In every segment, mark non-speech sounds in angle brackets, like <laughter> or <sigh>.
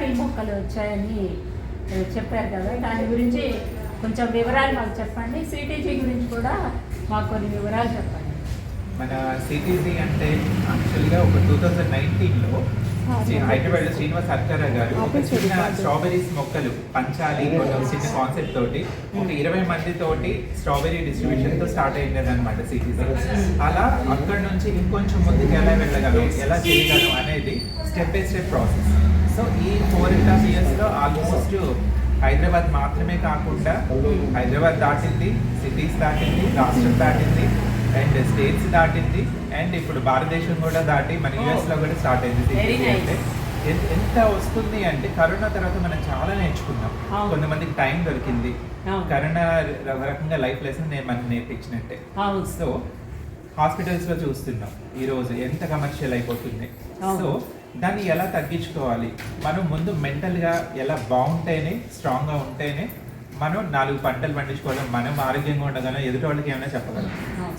Apple మొక్కలు వచ్చాయని చెప్పారు కదా. దాని గురించి కొంచెం వివరాలు మాకు చెప్పండి. సిటీజీ గురించి కూడా మాకు కొన్ని వివరాలు చెప్పండి. మన సిటీజీ అంటే యాక్చువల్గా ఒక టూ థౌజండ్ నైన్టీన్లో హైదరాబాద్ శ్రీనివాస్ సర్కార గారు ఒక చిన్న స్ట్రాబెరీస్ మొక్కలు పంచాలి చిన్న కాన్సెప్ట్ తోటి ఒక ఇరవై మంది తోటి స్ట్రాబెరీ డిస్ట్రిబ్యూషన్తో స్టార్ట్ అయింది అనమాట సిటీజీ అలా అక్కడ నుంచి ఇంకొంచెం ముందుకు ఎలా వెళ్ళగలం ఎలా చేయగలం అనేది step by step process so ఈ ఫోర్ అండ్ హాఫ్ ఇయర్స్లో ఆల్మోస్ట్ హైదరాబాద్ మాత్రమే కాకుండా హైదరాబాద్ దాటింది సిటీస్ దాటింది రాష్ట్రం దాటింది అండ్ స్టేట్స్ దాటింది అండ్ ఇప్పుడు భారతదేశం కూడా దాటి మన యుఎస్లో కూడా స్టార్ట్ అయింది. అంటే ఎంత వస్తుంది అంటే కరోనా తర్వాత మనం చాలా నేర్చుకున్నాం అవును. కొంతమందికి టైం దొరికింది అవును. కరోనా రకంగా లైఫ్ లెసన్ నేను మనకి నేర్పించినట్టే సో హాస్పిటల్స్లో చూస్తున్నాం ఈ రోజు ఎంత కమర్షియల్ అయిపోతుంది. సో దాన్ని ఎలా తగ్గించుకోవాలి? మనం ముందు మెంటల్గా ఎలా బాగుంటేనే స్ట్రాంగ్గా ఉంటేనే మనం నాలుగు పంటలు పండించుకోవడం మనం ఆరోగ్యంగా ఉండగలం ఎదుటి వాళ్ళకి ఏమైనా చెప్పగలం.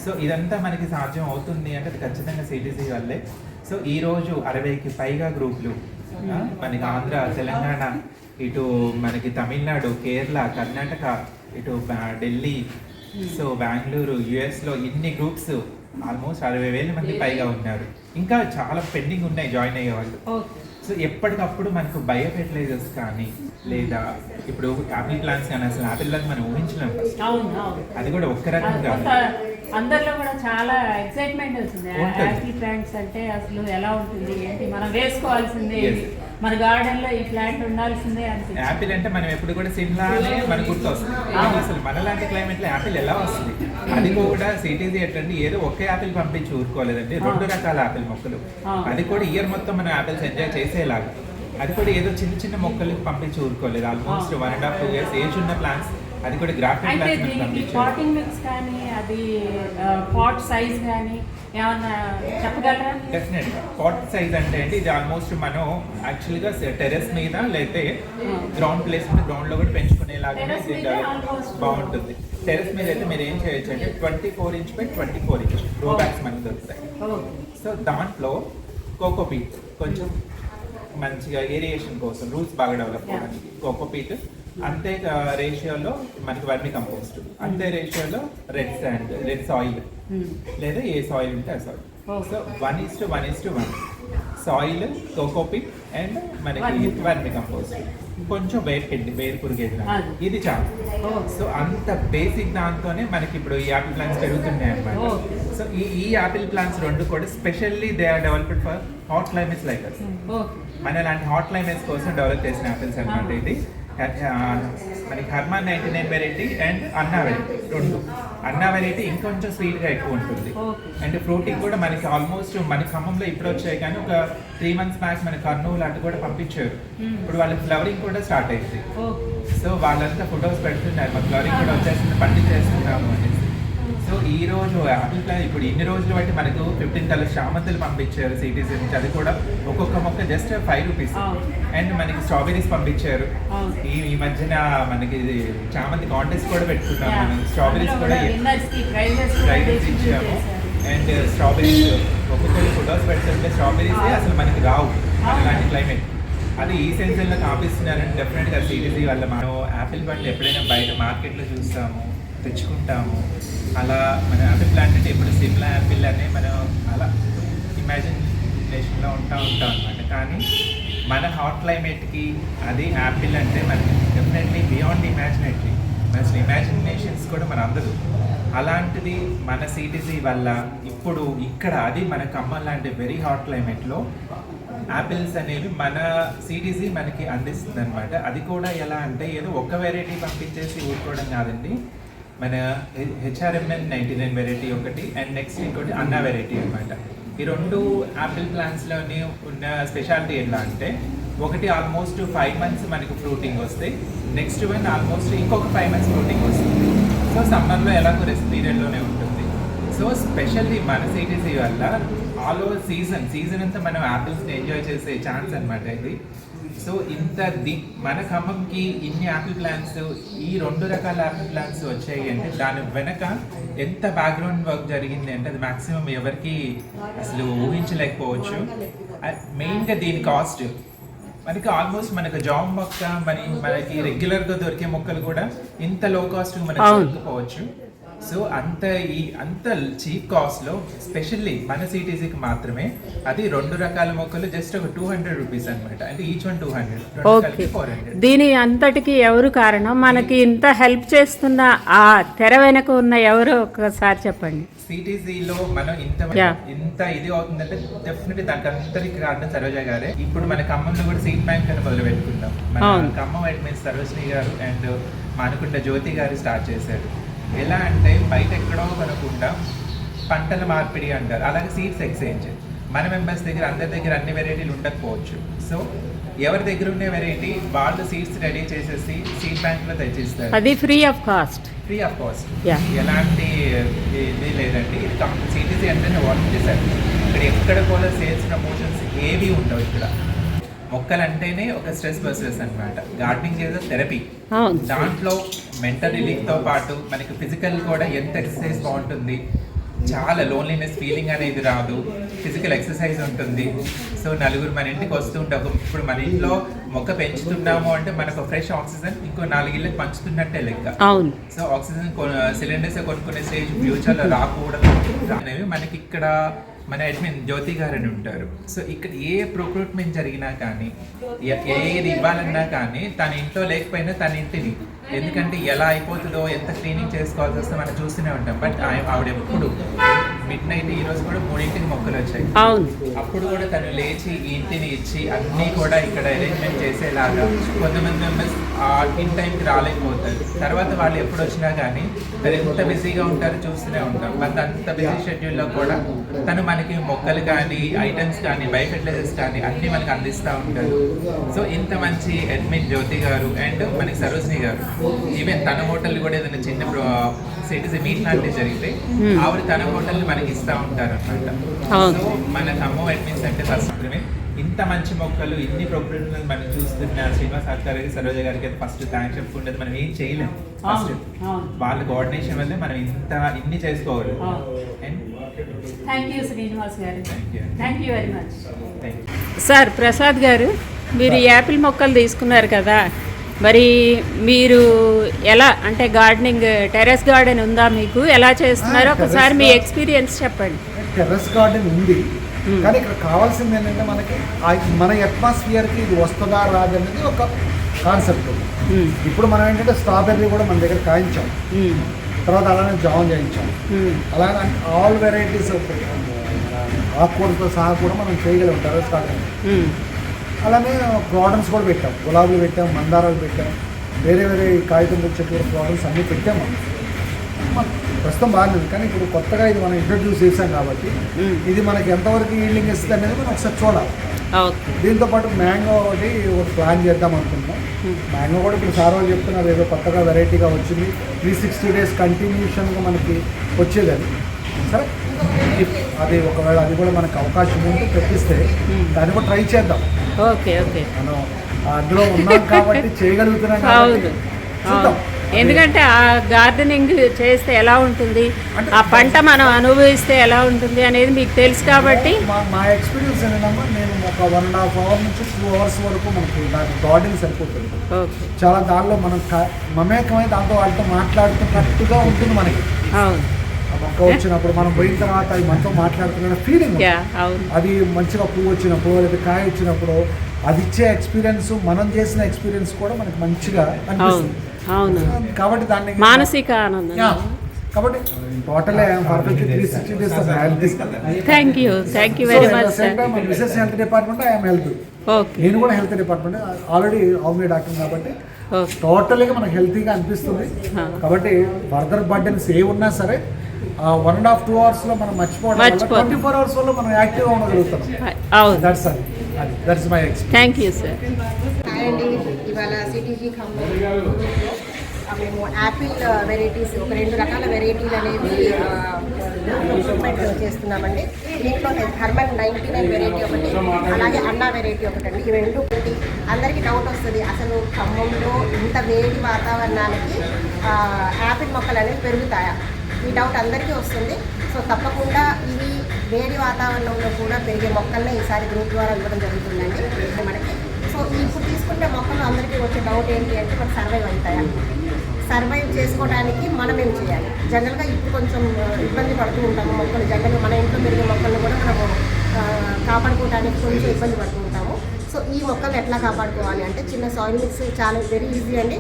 సో ఇదంతా మనకి సాధ్యం అవుతుంది అంటే అది ఖచ్చితంగా సిటీసీ వల్లే. సో ఈ రోజు అరవైకి పైగా గ్రూపులు మనకి ఆంధ్ర తెలంగాణ ఇటు మనకి తమిళనాడు కేరళ కర్ణాటక ఇటు ఢిల్లీ సో బెంగళూరు యుఎస్లో ఇన్ని గ్రూప్స్ ఆల్మోస్ట్ అరవై వేల మంది పైగా ఉన్నారు. ఇంకా చాలా పెండింగ్ ఉన్నాయి జాయిన్ అయ్యే వాళ్ళు. సో ఎప్పటికప్పుడు మనకు బయో ఫెర్టిలైజర్స్ కానీ లేదా ఇప్పుడు యాపిల్ ప్లాంట్స్ కానీ అసలు యాపిల్ ప్లాంట్స్ మనం ఊహించలేం first. అవును అవును. అది కూడా ఒక్క రకం కాదు. అందరిలో కూడా చాలా ఎక్సైట్మెంట్ ఉంటుంది. యాపిల్ ప్లాంట్స్ అంటే అసలు ఎలా ఉంటుంది? ఏంటి? మనం వేసుకోవాల్సిందే. మన గార్డెన్లో ఈ ప్లాంట్ ఉండాల్సిందే అనిపించింది. యాపిల్ అంటే మనం ఎప్పుడు కూడా సిమ్లానే మనకు గుర్తొస్తుంది. కానీ అసలు మనలాంటి క్లైమేట్లో యాపిల్ ఎలా వస్తుంది? అది కూడా సిటీజీ ఎట్లండి ఏదో ఒకే యాపిల్ పంపించి ఊరుకోలేదండి. రెండు రకాల యాపిల్ మొక్కలు. అది కూడా ఇయర్ మొత్తం మనం యాపిల్స్ ఎంజాయ్ చేసేలాగా. అది కూడా ఏదో చిన్న చిన్న మొక్కలు పంపించి ఊరుకోలేదు. Almost one and half two years age ఉన్న ప్లాంట్స్ అది కూడా గ్రాఫిక్ అయితే దీనికి పాటింగ్ మిక్స్ కానీ అది పాట్ సైజ్ కానీ ఏమన్నా చెప్పగలరా? డెఫినెట్ పాట్ సైజ్ అంటే ఏంటి? ఇది ఆల్మోస్ట్ మనం యాక్చువల్గా టెరెస్ మీద లేకపోతే గ్రౌండ్ ప్లేస్ మీద గ్రౌండ్లో కూడా పెంచుకునేలాగానే బాగుంటుంది. టెరెస్ మీద అయితే మీరు ఏం చేయొచ్చు అంటే twenty four inch by twenty four inch grow bags మనకి దొరుకుతాయి. సో దాంట్లో కోకోపీట్ కొంచెం మంచిగా ఏరియేషన్ కోసం రూట్స్ బాగా డెవలప్ అవ్వడానికి కోకోపీట్ అంతే రేషియోలో మనకి వర్మి కంపోస్ట్ అంతే రేషియోలో రెడ్ శాండ్ రెడ్ సాయిల్ లేదా ఏ సాయిల్ ఉంటే ఆ soil. So one is to one is to one soil cocopeat and మనకి. వర్మి కంపోస్ట్ కొంచెం వేరు పిండి వేరు పురుగేది. ఇది చాలు. సో అంత బేసిక్ దాంతోనే మనకి ఇప్పుడు ఈ యాపిల్ ప్లాంట్స్ పెరుగుతున్నాయి అనమాట. సో ఈ ఈ యాపిల్ ప్లాంట్స్ రెండు కూడా specially they are developed for hot climates like మన లాంటి హాట్ క్లైమేట్స్ కోసం డెవలప్ చేసిన యాపిల్స్ అనమాట Ah. ఇది. మనకి Harman ninety nine variety and Anna variety రెండు. అన్నా వెరైటీ ఇంకొంచెం స్వీట్గా ఎక్కువ ఉంటుంది. అండ్ ఫ్రూటింగ్ కూడా మనకి ఆల్మోస్ట్ మన ఖమ్మంలో ఇప్పుడు వచ్చాయి కానీ ఒక త్రీ మంత్స్ బ్యాక్ మన కర్నూలు అటు కూడా పంపించారు. ఇప్పుడు వాళ్ళకి ఫ్లవరింగ్ కూడా స్టార్ట్ అయింది. సో వాళ్ళంతా ఫొటోస్ పెడుతున్నారు. మా ఫ్లవరింగ్ కూడా వచ్చేస్తుంది పండించేస్తున్నాము అనేసి సో ఈ రోజు యాపిల్ ప్లాన్ ఇప్పుడు ఇన్ని రోజులు బట్టి మనకు ఫిఫ్టీన్ కలర్ చామంతులు పంపించారు సిటీస్ నుంచి అది కూడా ఒక్కొక్క మొక్క జస్ట్ ఫైవ్ రూపీస్. అండ్ మనకి స్ట్రాబెరీస్ పంపించారు. ఈ ఈ మధ్యన మనకి చామంతి కాంటెస్ట్ కూడా పెట్టుకున్నాం మనం స్ట్రాబెరీస్ కూడా ప్రైజెస్ ఇచ్చాము. అండ్ స్ట్రాబెరీస్ ఒక్కొక్కరు ఫొటోస్ పెడుతుంటే స్ట్రాబెరీస్. అసలు మనకి రావు. అలాంటి క్లైమేట్ అది ఈ సీజన్లో కాపిస్తున్నారని డెఫినెట్గా సిటీసీ వల్ల మనం యాపిల్ పండ్లు ఎప్పుడైనా బయట మార్కెట్లో చూస్తాము తెచ్చుకుంటాము అలా మన యాపిల్ ప్లాంట్ అంటే ఇప్పుడు సిమ్లా యాపిల్ అనే మనం అలా ఇమాజినేషన్లో ఉంటా ఉంటాం అనమాట కానీ మన హాట్ క్లైమేట్కి అది యాపిల్ అంటే మనకి డెఫినెట్లీ బియాండ్ ఇమాజినేటరీ అసలు ఇమాజినేషన్స్ కూడా మన అందదు అలాంటిది మన సిటీసీ వల్ల ఇప్పుడు ఇక్కడ అది మన ఖమ్మం లాంటి వెరీ హాట్ క్లైమేట్లో యాపిల్స్ అనేవి మన సిటీసీ మనకి అందిస్తుంది అనమాట అది కూడా ఎలా అంటే ఏదో ఒక వెరైటీ పంపించేసి ఊరుకోవడం కాదండి. మన హెచ్ఆర్ఎంఎన్ నైంటీ నైన్ వెరైటీ ఒకటి అండ్ నెక్స్ట్ ఇంకోటి అన్నా వెరైటీ అనమాట ఈ రెండు యాపిల్ ప్లాంట్స్లోని ఉన్న స్పెషాలిటీ ఎలా అంటే ఒకటి ఆల్మోస్ట్ ఫైవ్ మంత్స్ మనకి ఫ్రూటింగ్ వస్తాయి నెక్స్ట్ వన్ ఆల్మోస్ట్ ఇంకొక ఫైవ్ మంత్స్ ఫ్రూటింగ్ వస్తుంది. సో సమ్మర్లో ఎలాగో రెస్ట్ పీరియడ్లోనే ఉంటుంది. సో స్పెషల్లీ మన సిటీసీ వల్ల ఆల్ ఓవర్ సీజన్ సీజన్ అంతా మనం యాపిల్స్ని ఎంజాయ్ చేసే ఛాన్స్ అనమాట ఇది. సో ఇంత ది మన ఖమ్మంకి ఇన్ని యాపిల్ ప్లాంట్స్ ఈ రెండు రకాల యాపిల్ ప్లాంట్స్ వచ్చాయి అంటే దాని వెనక ఎంత బ్యాక్గ్రౌండ్ వర్క్ జరిగింది అంటే అది మాక్సిమం ఎవరికి అసలు ఊహించలేకపోవచ్చు. మెయిన్గా దీని కాస్ట్ మనకి ఆల్మోస్ట్ మనకు జామ్ మొక్క మరి మనకి రెగ్యులర్గా దొరికే మొక్కలు కూడా ఇంత లో కాస్ట్ మనకి. దొరకపోవచ్చు. సో అంత ఈ అంత చీప్ కాస్ట్లో స్పెషల్లీ మన సిటీసీకి మాత్రమే అది రెండు రకాల మొక్కలు జస్ట్ ఒక టూ హండ్రెడ్ రూపీస్ అనమాట అంటే ఈచ్ వన్ టూ హండ్రెడ్ దీని అంతటికి ఎవరు కారణం? మనకి ఇంత హెల్ప్ చేస్తున్న ఆ తెర వెనక ఉన్న ఎవరో ఒకసారి చెప్పండి. సిటీసీలో మనం ఇంత. ఇంత ఇది అవుతుందంటే డెఫినెట్లీ దానికి అంతరికి కారణం సరోజ గారే. ఇప్పుడు మన ఖమ్మంలో కూడా సీట్ బ్యాంక్ అని మొదలు పెట్టుకుందాం. మన అవును. ఖమ్మం అడ్మిన్ సరోజిని గారు అండ్ మానుకుంట జ్యోతి గారు స్టార్ట్ చేశారు. ఎలా అంటే బయట ఎక్కడో కొనకుండా పంటల మార్పిడి అంటారు. అలాగే సీడ్స్ ఎక్స్చేంజ్ మన మెంబర్స్ దగ్గర అందరి దగ్గర అన్ని వెరైటీలు ఉండకపోవచ్చు. సో ఎవరి దగ్గర ఉండే వెరైటీ వాళ్ళు సీడ్స్ రెడీ చేసేసి సీడ్ బ్యాంక్లో తెచ్చిస్తారు. అది free of cost free of cost. ఎలాంటి ఇది లేదండి. ఇది సిటీసీ అంటే వర్క్ చేశారు. ఇక్కడ ఎక్కడ కూడా సేల్స్ ప్రమోషన్స్ ఏవి ఉండవు ఇక్కడ. మొక్కలు అంటేనే ఒక స్ట్రెస్ బస్టర్స్ అన్నమాట. గార్డెనింగ్ చేసే థెరపీ దాంట్లో మెంటల్ రిలీఫ్తో పాటు మనకి ఫిజికల్ కూడా ఎంత ఎక్సర్సైజ్ బాగుంటుంది. చాలా లోన్లీనెస్ ఫీలింగ్ అనేది రాదు. ఫిజికల్ ఎక్సర్సైజ్ ఉంటుంది. సో నలుగురు మన ఇంటికి వస్తూ ఉంటాం ఇప్పుడు మన ఇంట్లో మొక్క పెంచుతున్నాము అంటే మనకు ఫ్రెష్ ఆక్సిజన్ ఇంకో నాలుగిళ్ళకి పంచుతున్నట్టే లెక్క. సో ఆక్సిజన్ సిలిండర్స్ కొనుక్కునే స్టేజ్ ఫ్యూచర్లో రాకూడదు. అనేవి మనకి ఇక్కడ మన అడ్మిన్ జ్యోతి గారు అని ఉంటారు. సో ఇక్కడ ఏ ప్రొక్రూట్మెంట్ జరిగినా కానీ ఏది ఇవ్వాలన్నా కానీ తన ఇంట్లో లేకపోయినా తన ఇంటిని. ఎందుకంటే ఎలా అయిపోతుందో ఎంత క్లీనింగ్ చేసుకోవాల్సి వస్తే మనం చూస్తూనే ఉంటాం. బట్ ఆవిడ ఎప్పుడు మిడ్ నైట్ ఈ రోజు కూడా మూడింటికి మొక్కలు వచ్చాయి. అవును. అప్పుడు కూడా తను లేచి ఇంటిని ఇచ్చి అన్నీ కూడా ఇక్కడ అరేంజ్మెంట్ చేసేలాగా కొంతమంది మెంబర్స్ ఇన్ టైంకి రాలేకపోతారు. తర్వాత వాళ్ళు ఎప్పుడు వచ్చినా కానీ మరి ఎంత బిజీగా ఉంటారో చూస్తూనే ఉంటాం. మరి అంత బిజీ షెడ్యూల్లో కూడా తను మనకి మొక్కలు కానీ ఐటమ్స్ కానీ బై ఫెర్టిలైజర్స్ కానీ అన్నీ మనకి అందిస్తూ ఉంటారు. సో ఇంత మంచి అడ్మిన్ జ్యోతి గారు అండ్ మనకి సరోజిని గారు. ఈవెన్ తన హోటల్ కూడా ఏదైనా చిన్న సిటీస్ మీట్ లాంటివి జరిగితే Hmm. ఆవిడ తన హోటల్ మనకి ఇస్తూ ఉంటారు అనమాట అవును. సో మన ఖమ్మం అడ్మిన్స్ అంటే మాత్రమే. ఇంత మంచి మొక్కలు ఇన్ని ప్రొక్యూర్మెంట్ మనం చూస్తున్న శ్రీనివాస్ సార్ గారికి సరోజ గారికి ఫస్ట్ థ్యాంక్స్ చెప్పుకుంటే మనం ఏం చేయలేం. ఫస్ట్. వాళ్ళ కోఆర్డినేషన్ వల్లే మనం ఇంత ఇన్ని చేసుకోవాలి. సార్ ప్రసాద్ గారు మీరు యాపిల్ మొక్కలు తీసుకున్నారు కదా. మరి మీరు ఎలా అంటే గార్డెనింగ్ టెరెస్ గార్డెన్ ఉందా మీకు? ఎలా చేస్తున్నారో? ఒకసారి మీ ఎక్స్పీరియన్స్ చెప్పండి. టెర్రస్ గార్డెన్ ఉంది. కానీ ఇక్కడ కావాల్సింది ఏంటంటే మనకి మన అట్మాస్ఫియర్కి ఇది వస్తుందా రాదనేది ఒక కాన్సెప్ట్. ఇప్పుడు మనం ఏంటంటే స్ట్రాబెర్రీ కూడా మన దగ్గర కాయించాం. తర్వాత అలానే జామ్ చేయించాం. అలానే ఆల్ వెరైటీస్ ఆకుకూరతో సహా కూడా మనం చేయగలం టెర్రస్ గార్డెన్. అలానే ప్రోడక్ట్స్ కూడా పెట్టాం. గులాబీలు పెట్టాం మందారాలు పెట్టాం వేరే వేరే కాగితం చెట్టు ప్రోడక్ట్స్ అన్నీ పెట్టాం మనం. ప్రస్తుతం బాగానే ఉంది కానీ ఇప్పుడు కొత్తగా ఇది మనం ఇంట్రడ్యూస్ చేసాం కాబట్టి. ఇది మనకి ఎంతవరకు ఈల్డింగ్ ఇస్తుంది అనేది మనం ఒకసారి చూడాలి. దీంతో పాటు మ్యాంగో ఒకటి ఒకటి ప్లాన్ చేద్దాం అనుకుంటున్నాం. మ్యాంగో కూడా ఇప్పుడు సార్ వాళ్ళు చెప్తున్నారు ఏదో కొత్తగా వెరైటీగా వచ్చింది. త్రీ సిక్స్టీ డేస్ కంటిన్యూషన్గా మనకి వచ్చేదని సరే? అది ఒకవేళ అది కూడా మనకు అవకాశం ఉంటే తెప్పిస్తే. దాన్ని కూడా ట్రై చేద్దాం. Okay okay. మనం అందులో ఉన్నాం కాబట్టి <laughs> చేయగలుగుతున్నాం కాబట్టి అవును. చూద్దాం. అవును. ఎందుకంటే ఆ గార్డెనింగ్ చేస్తే ఎలా ఉంటుంది? ఆ పంట మనం అనుభవిస్తే ఎలా ఉంటుంది అనేది మీకు తెలుసు కాబట్టి. మా ఎక్స్పీరియన్స్ ఏంటంటే నేను ఒక వన్ అండ్ హాఫ్ అవర్ నుంచి టూ అవర్స్ వరకు మనకి నాకు గార్డెన్ సరిపోతుంది. చాలా దానిలో మనం మమేకమై దాంతో వాళ్ళతో మాట్లాడుతున్నట్టుగా ఉంటుంది మనకి. అవును. మొక్క వచ్చినప్పుడు మనం పోయిన తర్వాత అది మనతో మాట్లాడుతున్న ఫీలింగ్ యా అవును. అది మంచిగా పువ్వు వచ్చినప్పుడు లేదా కాయ వచ్చినప్పుడు అది ఇచ్చే ఎక్స్పీరియన్స్ మనం చేసిన ఎక్స్పీరియన్స్ కూడా మనకి మంచిగా అనిపిస్తుంది. అవును. కాబట్టి దాన్ని మానసిక ఆనందం. యా. కాబట్టి total perfect three sixty days thank you thank you very much sir Mrs health department I'm health okay నేను కూడా health department already homeo doctor కాబట్టి టోటల్గా మనకు హెల్తీగా అనిపిస్తుంది. ఆ. కాబట్టి ఫర్దర్ బర్డెన్స్ ఏ ఉన్నా సరే వన్ అండ్ హాఫ్ టూ అవర్స్లో మనం మర్చిపోవడం. ట్వంటీ ఫోర్ అవర్స్ వల్ల మనం యాక్టివ్గా ఉండగలుగుతాం. అవును. దట్స్ అది అది. That's my experience thank you sir hi అండి ఇవాళ సిటీజీ ఖమ్మం మేము యాపిల్ వెరైటీస్ ఒక రెండు రకాల వెరైటీలు అనేవి రిక్రూట్మెంట్ చేస్తున్నామండి. దీంట్లో హర్మన్ నైంటీ నైన్ వెరైటీ ఒకటి అలాగే అన్నా వెరైటీ ఒకటి అండి ఇవి రెండు ఒకటి. అందరికీ డౌట్ వస్తుంది. అసలు ఖమ్మంలో ఇంత వేడి వాతావరణానికి ఆ, యాపిల్ మొక్కలు అనేవి పెరుగుతాయా? ఈ డౌట్ అందరికీ వస్తుంది. సో తప్పకుండా ఇవి వేడి వాతావరణంలో కూడా పెరిగే మొక్కల్ని ఈసారి గ్రూప్ ద్వారా ఇవ్వడం జరుగుతుందండి. మనకి సో ఇప్పుడు తీసుకుంటే మొక్కలు అందరికీ వచ్చే డౌట్ ఏంటి అంటే మనకు సర్వైవ్ అవుతాయా? సర్వైవ్ చేసుకోవడానికి మనం ఏం చేయాలి? జనరల్గా ఇప్పుడు కొంచెం ఇబ్బంది పడుతూ ఉంటాము మొక్కలు. జనరల్గా మన ఇంట్లో పెరిగే మొక్కలను కూడా మనము కాపాడుకోవడానికి కొంచెం ఇబ్బంది పడుతూ సో ఈ మొక్కలు ఎట్లా కాపాడుకోవాలి అంటే చిన్న సాయిల్ మిక్స్ చాలా వెరీ ఈజీ అండి.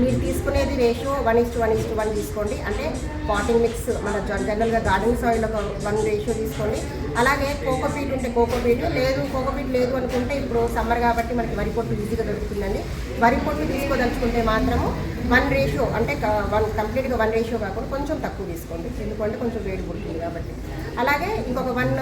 మీరు తీసుకునేది ratio one is one is one తీసుకోండి. అంటే పాటింగ్ మిక్స్ మన జనరల్గా గార్డెన్ సాయిల్ ఒక వన్ రేషియో తీసుకోండి. అలాగే కోకోపీట్ ఉంటే కోకోపీట్ లేదు కోకోపీట్ లేదు అనుకుంటే ఇప్పుడు సమ్మర్ కాబట్టి మనకి వరి పొట్టు ఈజీగా దొరుకుతుందండి. వరి పొట్టు తీసుకోదలుచుకుంటే మాత్రము వన్ రేషియో అంటే వన్ కంప్లీట్గా వన్ రేషియో కాకుండా కొంచెం తక్కువ తీసుకోండి. ఎందుకంటే కొంచెం వేడి పుడుతుంది కాబట్టి. అలాగే ఇంకొక వన్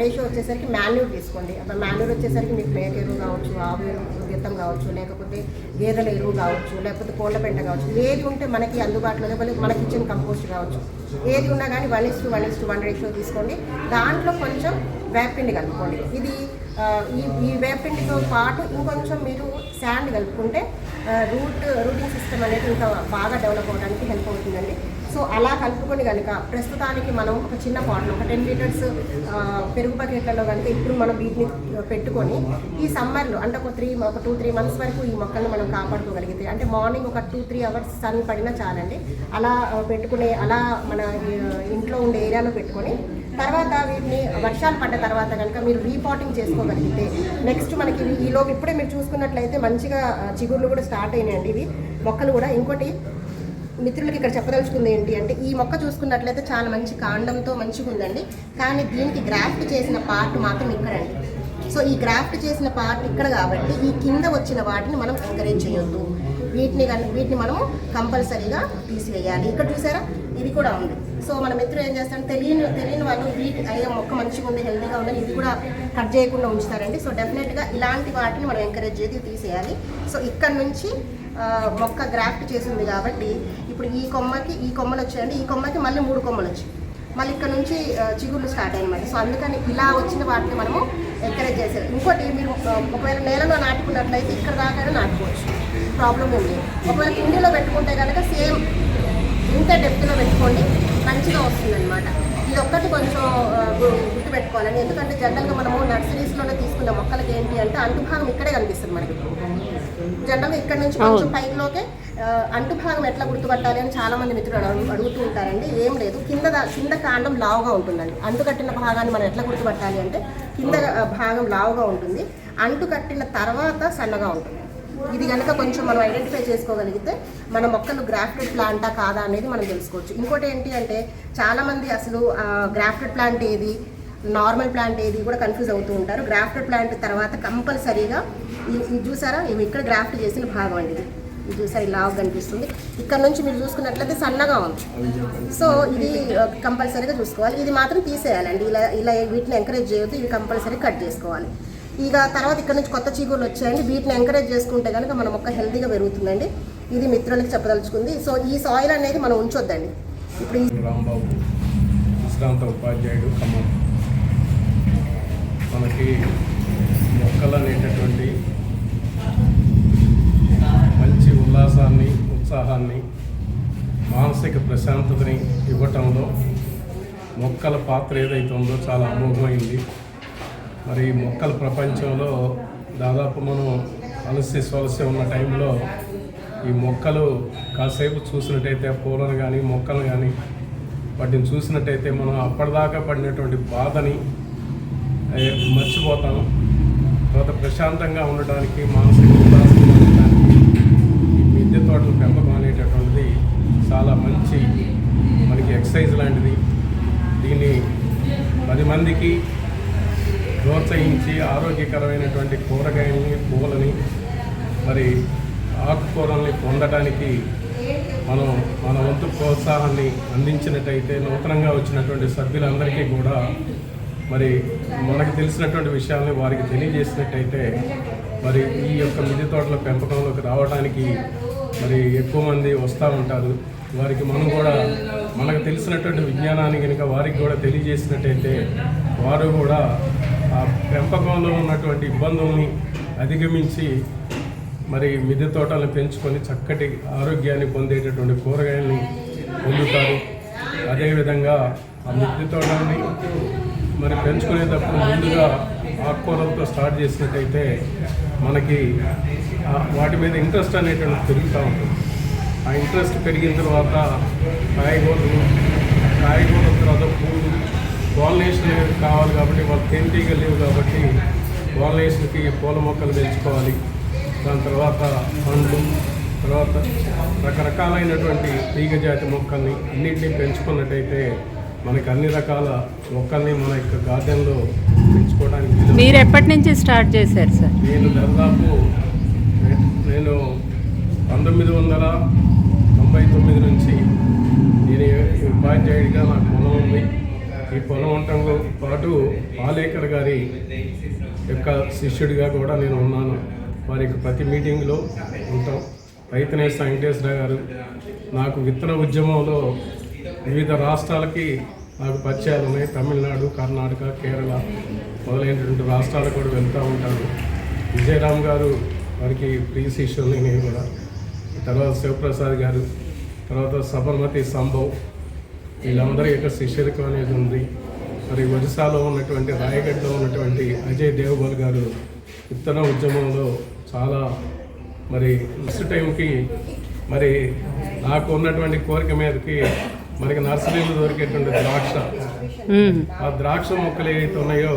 రేషియో uh, వచ్చేసరికి మాన్యూర్ తీసుకోండి. అప్పుడు మాన్యూర్ వచ్చేసరికి మీకు మేక ఎరువు కావచ్చు ఆవు ఎరువు గిత్తం కావచ్చు లేకపోతే గేదెల ఎరువు కావచ్చు లేకపోతే కోళ్ళ పెంట కావచ్చు ఏది ఉంటే మనకి అందుబాటులో లేకపోతే మన కిచెన్ కంపోస్ట్ కావచ్చు. ఏది ఉన్నా కానీ one is to one is to one ratio తీసుకోండి. దాంట్లో కొంచెం వేపిండి కలుపుకోండి. ఇది ఈ ఈ వేపిండితో పాటు ఇంకొంచెం మీరు శాండ్ కలుపుకుంటే రూట్ రూటింగ్ సిస్టమ్ అనేది ఇంకా బాగా డెవలప్ అవ్వడానికి హెల్ప్ అవుతుందండి. సో అలా కలుపుకొని కనుక ప్రస్తుతానికి మనం ఒక చిన్న పాటలు ఒక టెన్ లీటర్స్ పెరుగు బకెట్లలో కనుక ఇప్పుడు మనం వీటిని పెట్టుకొని ఈ సమ్మర్లో అంటే ఒక త్రీ ఒక టూ త్రీ మంత్స్ వరకు ఈ మొక్కలను మనం కాపాడుకోగలిగితే అంటే మార్నింగ్ ఒక టూ త్రీ అవర్స్ సన్ పడినా చాలండి. అలా పెట్టుకునే అలా మన ఇంట్లో ఉండే ఏరియాలో పెట్టుకొని తర్వాత వీటిని వర్షాలు పడ్డ తర్వాత కనుక మీరు రీపాటింగ్ చేసుకోగలిగితే నెక్స్ట్ మనకి ఈలోపు ఇప్పుడే మీరు చూసుకున్నట్లయితే మంచిగా ఆ, చిగుర్లు కూడా స్టార్ట్ అయినాయండి ఇవి. మొక్కలు కూడా ఇంకోటి మిత్రులకి ఇక్కడ చెప్పదలుచుకుంది ఏంటి అంటే ఈ మొక్క చూసుకున్నట్లయితే చాలా మంచి కాండంతో మంచిగా ఉందండి. కానీ దీనికి గ్రాఫ్ట్ చేసిన పార్ట్ మాత్రం ఇక్కడండి. సో ఈ గ్రాఫ్ట్ చేసిన పార్ట్ ఇక్కడ కాబట్టి ఈ కింద వచ్చిన వాటిని మనం ఎంకరేజ్ చేయొద్దు. వీటిని వీటిని మనం కంపల్సరీగా తీసివేయాలి. ఇక్కడ చూసారా? ఇది కూడా ఉంది. సో మన మిత్రులు ఏం చేస్తారు? తెలియని తెలియని వాళ్ళు వీటి అయ్యే మొక్క మంచిగా ఉంది హెల్తీగా ఉందని ఇది కూడా కట్ చేయకుండా ఉంచుతారండి. సో డెఫినెట్గా ఇలాంటి వాటిని మనం ఎంకరేజ్ చేసి తీసేయాలి. సో ఇక్కడ నుంచి మొక్క గ్రాఫ్ట్ చేసింది కాబట్టి ఇప్పుడు ఈ కొమ్మకి ఈ కొమ్మలు వచ్చాయండి. ఈ కొమ్మకి మళ్ళీ మూడు కొమ్మలు వచ్చాయి. మళ్ళీ ఇక్కడ నుంచి చిగుళ్ళు స్టార్ట్ అయ్యమాట సో అందుకని ఇలా వచ్చిన వాటిని మనము ఎంకరేజ్ చేసేది. ఇంకోటి మీరు ఒకవేళ నేలలో నాటుకున్నట్లయితే ఇక్కడ దాకా నాటుకోవచ్చు. ప్రాబ్లం ఏం లేదు. ఒకవేళ కుండీలో పెట్టుకుంటే కనుక సేమ్ ఇంత డెప్త్లో పెట్టుకోండి మంచిగా వస్తుందన్నమాట. ఇది ఒక్కటి కొంచెం ఆ, గుర్తు పెట్టుకోవాలని ఎందుకంటే జనరల్గా మనము నర్సరీస్లోనే తీసుకున్న మొక్కలకి ఏంటి అంటే అంటుభాగం ఇక్కడే కనిపిస్తుంది మనకి. జనరల్గా ఇక్కడ నుంచి కొంచెం పైకిలోకే ఆ, అంటుభాగం ఎట్లా గుర్తుపట్టాలి అని చాలా మంది మిత్రులు అడుగు- అడుగుతూ ఉంటారండి. ఏం లేదు. కింద కింద కాండం లావుగా ఉంటుందండి. అంటు కట్టిన భాగాన్ని మనం ఎట్లా గుర్తుపట్టాలి అంటే కింద భాగం లావుగా ఉంటుంది. అంటు కట్టిన తర్వాత సన్నగా ఉంటుంది. ఇది కనుక కొంచెం మనం ఐడెంటిఫై చేసుకోగలిగితే మన మొక్కలు గ్రాఫ్టెడ్ ప్లాంటా కాదా అనేది మనం తెలుసుకోవచ్చు. ఇంకోటి ఏంటి అంటే చాలామంది అసలు గ్రాఫ్టెడ్ ప్లాంట్ ఏది నార్మల్ ప్లాంట్ ఏది కూడా కన్ఫ్యూజ్ అవుతూ ఉంటారు. గ్రాఫ్టెడ్ ప్లాంట్ తర్వాత కంపల్సరీగా ఇది చూసారా? ఇవి ఇక్కడ గ్రాఫ్ట్ చేసిన భాగం అండి ఇది. ఇది చూసారా? ఇలా కనిపిస్తుంది. ఇక్కడ నుంచి మీరు చూసుకున్నట్లయితే సన్నగా ఉంది. సో ఇది కంపల్సరీగా చూసుకోవాలి. ఇది మాత్రం తీసేయాలండి. ఇలా ఇలా వీటిని ఎంకరేజ్ చేయొద్దు. ఇవి కంపల్సరీ కట్ చేసుకోవాలి. ఇక తర్వాత ఇక్కడ నుంచి కొత్త చీగులు వచ్చాయండి. వీటిని ఎంకరేజ్ చేసుకుంటే కనుక మన మొక్క హెల్తీగా పెరుగుతుందండి. ఇది మిత్రులకు చెప్పదలుచుకుంది. సో ఈ సాయిల్ అనేది మనం ఉంచొద్దండి. ఇప్పుడు రాంబాబు విశ్రాంత ఉపాధ్యాయుడు ఖమ్మం. మనకి మొక్కలు అనేటటువంటి మంచి ఉల్లాసాన్ని ఉత్సాహాన్ని మానసిక ప్రశాంతతని ఇవ్వటంలో మొక్కల పాత్ర ఏదైతే ఉందో చాలా అమోఘమైంది. మరి ఈ మొక్కల ప్రపంచంలో దాదాపు మనం అలసి సొలసి ఉన్న టైంలో ఈ మొక్కలు కాసేపు చూసినట్టయితే పూలను కానీ మొక్కలు కానీ వాటిని చూసినట్టయితే మనం అప్పటిదాకా పడినటువంటి బాధని మర్చిపోతాం. తర్వాత ప్రశాంతంగా ఉండడానికి మానసిక ఉల్లాసంగా ఉండడానికి ఈ మిద్దె తోటల పెంపకం అనేటటువంటిది చాలా మంచి మనకి ఎక్సర్సైజ్ లాంటిది. దీన్ని పది మందికి ప్రోత్సహించి ఆరోగ్యకరమైనటువంటి కూరగాయలని పూలని మరి ఆకుకూరల్ని పొందడానికి మనం మన వంతు ప్రోత్సాహాన్ని అందించినట్టయితే నూతనంగా వచ్చినటువంటి సభ్యులందరికీ కూడా మరి మనకు తెలిసినటువంటి విషయాల్ని వారికి తెలియజేసినట్టయితే మరి ఈ యొక్క మిద్దె తోటల పెంపకంలోకి రావడానికి మరి ఎక్కువ మంది వస్తూ ఉంటారు. వారికి మనం కూడా మనకు తెలిసినటువంటి విజ్ఞానాన్ని కనుక వారికి కూడా తెలియజేసినట్టయితే వారు కూడా ఆ పెంపకంలో ఉన్నటువంటి ఇబ్బందుల్ని అధిగమించి మరి మిద్దె తోటలను పెంచుకొని చక్కటి ఆరోగ్యాన్ని పొందేటటువంటి కూరగాయల్ని పొందుతారు. అదేవిధంగా ఆ మిద్దె తోటల్ని మరి పెంచుకునేటప్పుడు ముందుగా ఆకుకూరలతో స్టార్ట్ చేసినట్టయితే మనకి వాటి మీద ఇంట్రెస్ట్ అనేటువంటి పెరుగుతూ ఉంటుంది. ఆ ఇంట్రెస్ట్ పెరిగిన తర్వాత కాయగూరలు కాయగూరల తర్వాత పూలు పాలినేషన్ కావాలి కాబట్టి వాళ్ళు తేనెటీగ లేవు కాబట్టి పాలినేషన్కి పూల మొక్కలు పెంచుకోవాలి. దాని తర్వాత పండ్లు తర్వాత రకరకాలైనటువంటి తీగ జాతి మొక్కల్ని అన్నింటినీ పెంచుకున్నట్టయితే మనకి అన్ని రకాల మొక్కల్ని మన యొక్క గార్డెన్లో పెంచుకోవడానికి మీరు ఎప్పటి నుంచి స్టార్ట్ చేశారు సార్? నేను దాదాపు నేను పంతొమ్మిది వందల తొంభై తొమ్మిది నుంచి నేను ఈ ఉపాధ్యాయుడిగా నాకు పొలం ఉంది. ఈ పొలం ఉండటంతో పాటు పాలేకర్ గారి యొక్క శిష్యుడిగా కూడా నేను ఉన్నాను. వారి యొక్క ప్రతి మీటింగ్లో ఉంటాం. రైతనే వెంకటేశ్వర గారు నాకు విత్తన ఉద్యమంలో వివిధ రాష్ట్రాలకి నాకు పరిచయాలు ఉన్నాయి. తమిళనాడు కర్ణాటక కేరళ మొదలైనటువంటి రాష్ట్రాలకు కూడా వెళ్తూ ఉంటాను. విజయరామ్ గారు వారికి ప్రియ శిష్యుల్ని నేను కూడా. తర్వాత శివప్రసాద్ గారు తర్వాత సబర్మతి సంభవ్ వీళ్ళందరి యొక్క శిష్యరికం అనేది ఉంది. మరి ఒరిస్సాలో ఉన్నటువంటి రాయగఢ్లో ఉన్నటువంటి అజయ్ దేవగోల్ గారు విత్తన ఉద్యమంలో చాలా మరి నెక్స్ట్ టైంకి మరి నాకు ఉన్నటువంటి కోరిక మీదకి మనకి నర్సరీలో దొరికేటువంటి ద్రాక్ష. ఆ ద్రాక్ష మొక్కలు ఏవైతే ఉన్నాయో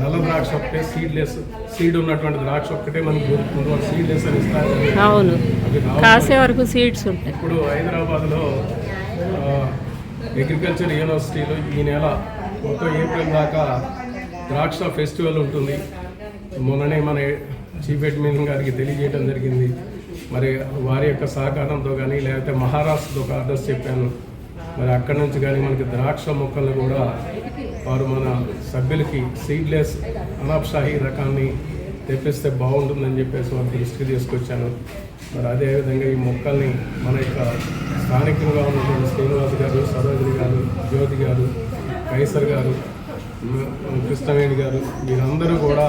నల్ల ద్రాక్ష ఒకటే సీడ్లెస్ సీడ్ ఉన్నటువంటి ద్రాక్ష ఒక్కటే మనకి దొరుకుతుంది. వాళ్ళు సీడ్లెస్ అని ఇస్తారు. అవును. కాసే వరకు సీడ్స్ ఉంటాయి. ఇప్పుడు హైదరాబాద్లో అగ్రికల్చర్ యూనివర్సిటీలో ఈ నెల మొత్తం ఏప్రిల్ దాకా ద్రాక్ష ఫెస్టివల్ ఉంటుంది. మొన్ననే మన చీఫ్ అడ్మిన్ గారికి తెలియజేయడం జరిగింది. మరి వారి యొక్క సహకారంతో కానీ లేకపోతే మహారాష్ట్రతో ఒక అడ్రస్ చెప్పాను. మరి అక్కడి నుంచి కానీ మనకి ద్రాక్ష మొక్కలను కూడా వారు మన సభ్యులకి సీడ్లెస్ అనాబ్షాహీ రకాన్ని తెప్పిస్తే బాగుంటుందని చెప్పేసి వారికి దృష్టికి తీసుకొచ్చాను మరి అదేవిధంగా ఈ మొక్కల్ని మన యొక్క స్థానికంగా ఉన్నటువంటి శ్రీనివాస్ గారు సరోజిని గారు జ్యోతి గారు కైసర్ గారు కృష్ణవేణి గారు మీరందరూ కూడా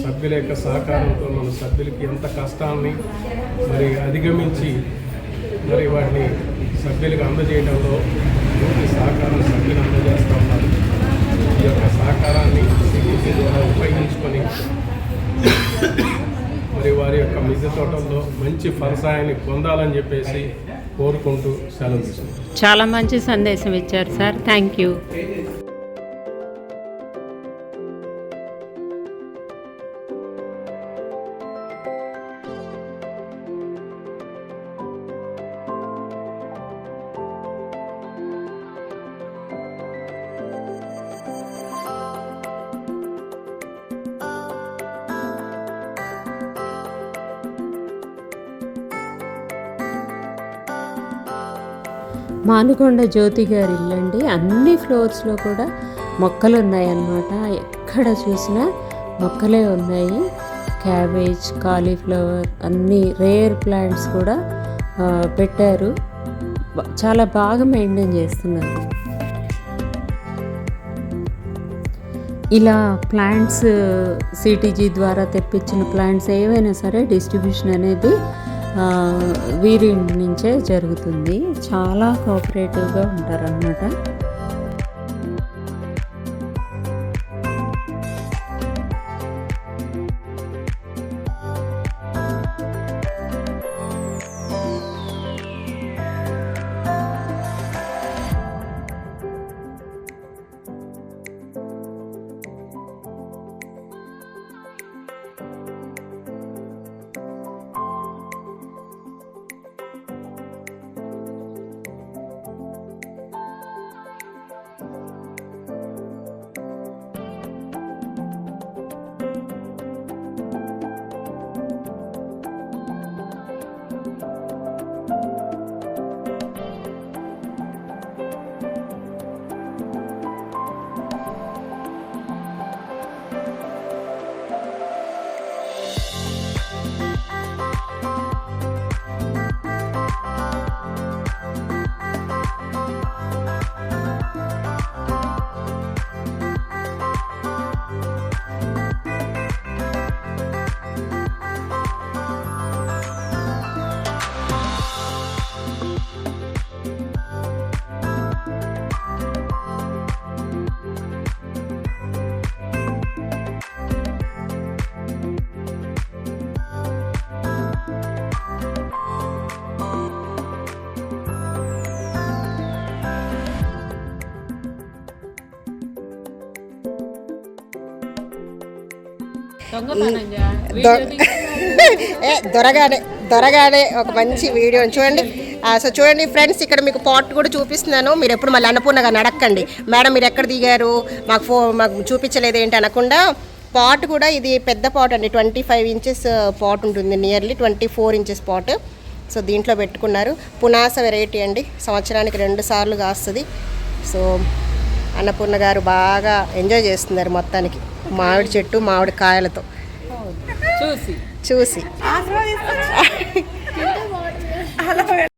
సభ్యుల యొక్క సహకారంతో మన సభ్యులకి ఎంత కష్టాన్ని మరి అధిగమించి మరి వాటిని సభ్యులకు అందజేయడంలో పూర్తి సహకారం సభ్యులు అందజేస్తూ ఉన్నారు. ఈ యొక్క సహకారాన్ని సిబిసి ద్వారా ఉపయోగించుకొని మరి వారి యొక్క మిద్దె తోటల్లో మంచి ఫలసాయాన్ని పొందాలని చెప్పేసి కోరుకుంటూ సెలవు చాలా మంచి సందేశం ఇచ్చారు sir. Thank you Manukonda Jyothi గారి ఇల్లండి. అన్ని ఫ్లోర్స్లో కూడా మొక్కలు ఉన్నాయన్నమాట ఎక్కడ చూసినా మొక్కలే ఉన్నాయి. క్యాబేజ్ కాలీఫ్లవర్ అన్ని రేర్ ప్లాంట్స్ కూడా పెట్టారు. చాలా బాగా మెయింటైన్ చేస్తున్నారు. ఇలా ప్లాంట్స్ సిటీజీ ద్వారా తెప్పించిన ప్లాంట్స్ ఏవైనా సరే డిస్ట్రిబ్యూషన్ అనేది వీరి నుంచే జరుగుతుంది. చాలా కోఆపరేటివ్గా ఉంటారన్నమాట. <laughs> దొరగానే దొరగానే ఒక మంచి వీడియో. చూడండి సో చూడండి ఫ్రెండ్స్ ఇక్కడ మీకు పాట్ కూడా చూపిస్తున్నాను. మీరు ఎప్పుడు మళ్ళీ అన్నపూర్ణగా నడక్కండి. మేడం మీరు ఎక్కడ దిగారు? మాకు ఫో మాకు చూపించలేదు ఏంటి అనకుండా పాట్ కూడా ఇది పెద్ద పాట్ అండి. ట్వంటీ ఫైవ్ ఇంచెస్ పాట్ ఉంటుంది. Nearly twenty four inches pot so దీంట్లో పెట్టుకున్నారు. పునాస వెరైటీ అండి. సంవత్సరానికి రెండు సార్లు కాస్తుంది. సో అన్నపూర్ణ గారు బాగా ఎంజాయ్ చేస్తున్నారు మొత్తానికి. మామిడి చెట్టు మామిడి కాయలతో. చూసి. చూసి. <laughs>